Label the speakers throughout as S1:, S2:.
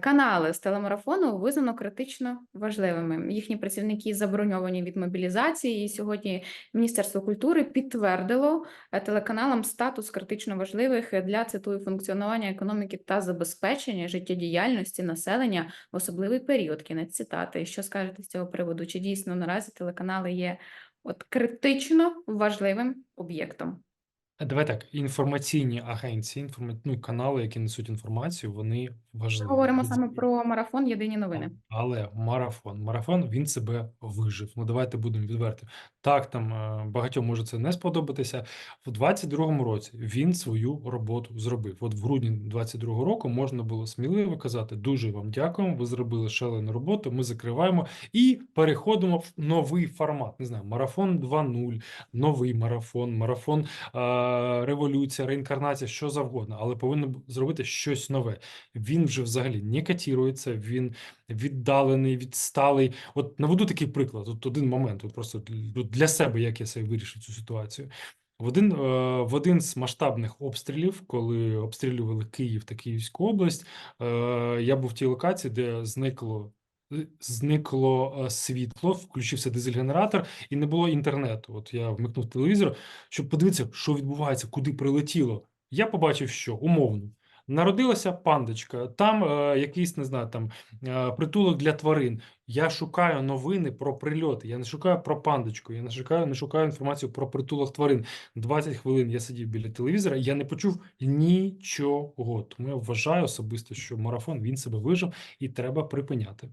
S1: Канали з телемарафону визнано критично важливими. Їхні працівники заброньовані від мобілізації. І сьогодні Міністерство культури підтвердило е, телеканалам статус критично важливих для цитую функціонування економіки та забезпечення життєдіяльності населення в особливий період. Кінець цитати. Що скажете з цього приводу? Чи дійсно наразі телеканали є от критично важливим об'єктом?
S2: Давай так, інформаційні агенції, інформа... ну, канали, які несуть інформацію, вони
S1: Ми
S2: важливі.
S1: говоримо саме про марафон Єдині новини.
S2: Але марафон, марафон він себе вижив. Ну давайте будемо відверті. Так, там е, багатьом може це не сподобатися. В 22-му році він свою роботу зробив. От в грудні 22-го року можна було сміливо казати: дуже вам дякуємо. Ви зробили шалену роботу. Ми закриваємо і переходимо в новий формат. Не знаю, марафон 2.0, новий марафон, марафон революція, реінкарнація, що завгодно, але повинно зробити щось нове. Він вже взагалі не котірується, він віддалений, відсталий. От наведу такий приклад. От один момент, от просто для- для себе, як я себе вирішив цю ситуацію. В один, е, в один з масштабних обстрілів, коли обстрілювали Київ та Київську область, е, я був в тій локації, де зникло. Зникло е, світло, включився дизель-генератор, і не було інтернету. От я вмикнув телевізор, щоб подивитися, що відбувається, куди прилетіло. Я побачив, що умовно народилася пандочка, там е, якийсь не знаю, там е, притулок для тварин. Я шукаю новини про прильоти. Я не шукаю про пандочку. Я не шукаю, не шукаю інформацію про притулок тварин. 20 хвилин я сидів біля телевізора. і Я не почув нічого. Тому я вважаю особисто, що марафон він себе вижив і треба припиняти.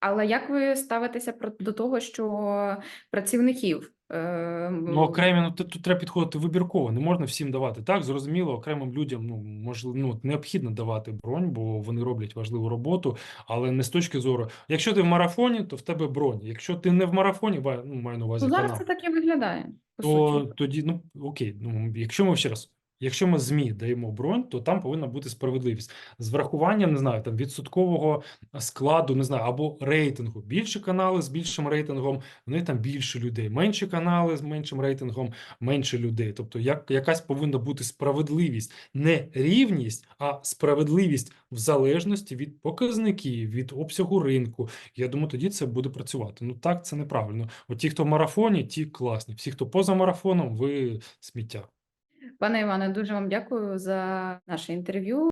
S1: Але як ви ставитеся до того, що працівників е,
S2: Ну, окремі, ну тут, тут треба підходити вибірково. Не можна всім давати. Так, зрозуміло, окремим людям ну можливо, ну необхідно давати бронь, бо вони роблять важливу роботу, але не з точки зору. Якщо ти в марафоні, то в тебе бронь. Якщо ти не в марафоні, ну маю на увазі
S1: ну, зараз
S2: канал,
S1: це так і виглядає. По
S2: то
S1: суті.
S2: тоді, ну окей, ну якщо ми ще раз. Якщо ми ЗМІ даємо бронь, то там повинна бути справедливість з врахуванням, не знаю, там відсоткового складу, не знаю, або рейтингу. Більші канали з більшим рейтингом, в них там більше людей. Менші канали з меншим рейтингом, менше людей. Тобто, як якась повинна бути справедливість, не рівність, а справедливість в залежності від показників, від обсягу ринку. Я думаю, тоді це буде працювати. Ну так це неправильно. От ті, хто в марафоні, ті класні. Всі, хто поза марафоном, ви сміття.
S1: Пане Іване, дуже вам дякую за наше інтерв'ю.